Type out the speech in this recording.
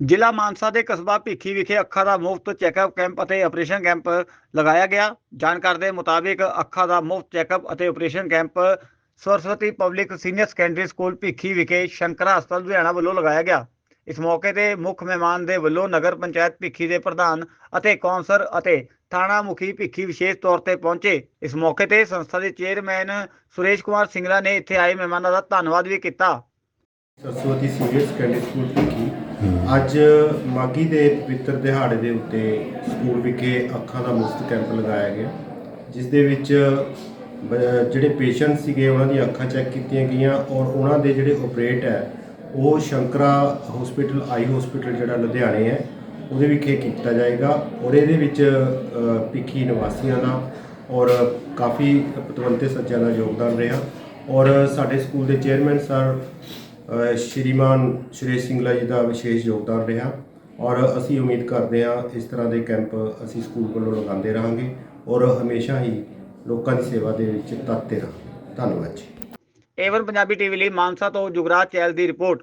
ਜ਼ਿਲ੍ਹਾ ਮਾਨਸਾ ਦੇ ਕਸਬਾ ਭਿੱਖੀ ਵਿਖੇ ਅੱਖਾਂ ਦਾ ਮੁਫਤ ਚੈੱਕਅਪ ਕੈਂਪ ਅਤੇ ਆਪਰੇਸ਼ਨ ਕੈਂਪ ਲਗਾਇਆ ਗਿਆ। ਜਾਣਕਾਰੀ ਦੇ ਮੁਤਾਬਿਕ ਅੱਖਾਂ ਦਾ ਮੁਫਤ ਚੈੱਕਅਪ ਅਤੇ operation camp Saraswati public senior secondary school Bhikhi ਵਿਖੇ ਸ਼ੰਕਰਾ ਹਸਪਤਾਲ ਲੁਧਿਆਣਾ ਵੱਲੋਂ ਲਗਾਇਆ ਗਿਆ। ਇਸ ਮੌਕੇ ਤੇ ਮੁੱਖ ਮਹਿਮਾਨ ਦੇ ਵੱਲੋਂ ਨਗਰ ਪੰਚਾਇਤ ਭਿੱਖੀ ਦੇ ਪ੍ਰਧਾਨ ਅਤੇ ਕੌਂਸਲਰ ਅਤੇ ਥਾਣਾ ਮੁਖੀ ਭਿੱਖੀ ਵਿਸ਼ੇਸ਼ ਤੌਰ ਤੇ ਪਹੁੰਚੇ। ਇਸ ਮੌਕੇ ਤੇ ਸੰਸਥਾ ਦੇ ਚੇਅਰਮੈਨ ਸੁਰੇਸ਼ ਕੁਮਾਰ ਸਿੰਗਲਾ ਨੇ ਇੱਥੇ ਆਏ ਮਹਿਮਾਨਾਂ ਦਾ ਧੰਨਵਾਦ ਵੀ ਕੀਤਾ। Saraswati senior secondary school Bhikhi ਅੱਜ ਮਾਗੀ ਦੇ ਪਵਿੱਤਰ ਦਿਹਾੜੇ ਦੇ ਉੱਤੇ ਸਕੂਲ ਵਿਖੇ ਅੱਖਾਂ ਦਾ ਮੁਫਤ ਕੈਂਪ ਲਗਾਇਆ ਗਿਆ ਜਿਸ ਦੇ ਵਿੱਚ ਬ- ਜਿਹੜੇ ਪੇਸ਼ੈਂਟ ਸੀਗੇ ਉਹਨਾਂ ਦੀਆਂ ਅੱਖਾਂ ਚੈੱਕ ਕੀਤੀਆਂ ਗਈਆਂ ਔਰ ਉਹਨਾਂ ਦੇ ਜਿਹੜੇ ਆਪਰੇਟ ਹੈ ਉਹ ਸ਼ੰਕਰਾ ਹਸਪੀਟਲ ਆਈ ਹਸਪੀਟਲ ਜਿਹੜਾ ਲੁਧਿਆਣੇ ਹੈ ਉਹਦੇ ਵਿਖੇ ਕੀਤਾ ਜਾਏਗਾ ਔਰ ਇਹਦੇ ਵਿੱਚ ਅ, ਭਿੱਖੀ ਨਿਵਾਸੀਆਂ ਦਾ ਔਰ ਕਾਫੀ ਪਤਵੰਤੇ ਸੱਜਿਆਂ ਦਾ ਯੋਗਦਾਨ ਰਿਹਾ ਔਰ ਸਾਡੇ ਸਕੂਲ ਦੇ ਚੇਅਰਮੈਨ ਸਰ ਸ਼੍ਰੀਮਾਨ ਸ਼੍ਰੇਸ਼ ਸਿੰਗਲਾ ਜੀ ਦਾ ਵਿਸ਼ੇਸ਼ ਯੋਗਦਾਨ ਰਿਹਾ ਔਰ ਅਸੀਂ ਉਮੀਦ ਕਰਦੇ ਹਾਂ ਇਸ ਤਰ੍ਹਾਂ ਦੇ ਕੈਂਪ ਅਸੀਂ ਸਕੂਲ ਵੱਲੋਂ ਲਗਾਉਂਦੇ ਰਹਾਂਗੇ ਔਰ ਹਮੇਸ਼ਾ ਹੀ ਲੋਕਾਂ ਦੀ ਸੇਵਾ ਦੇ ਵਿੱਚ ਤੱਤੇ ਰਹਾਂਗੇ। ਧੰਨਵਾਦ ਜੀ। ਏਵਨ ਪੰਜਾਬੀ ਟੀਵੀ ਲਈ ਮਾਨਸਾ ਤੋਂ ਜੁਗਰਾਜ ਚੈਲ ਦੀ ਰਿਪੋਰਟ।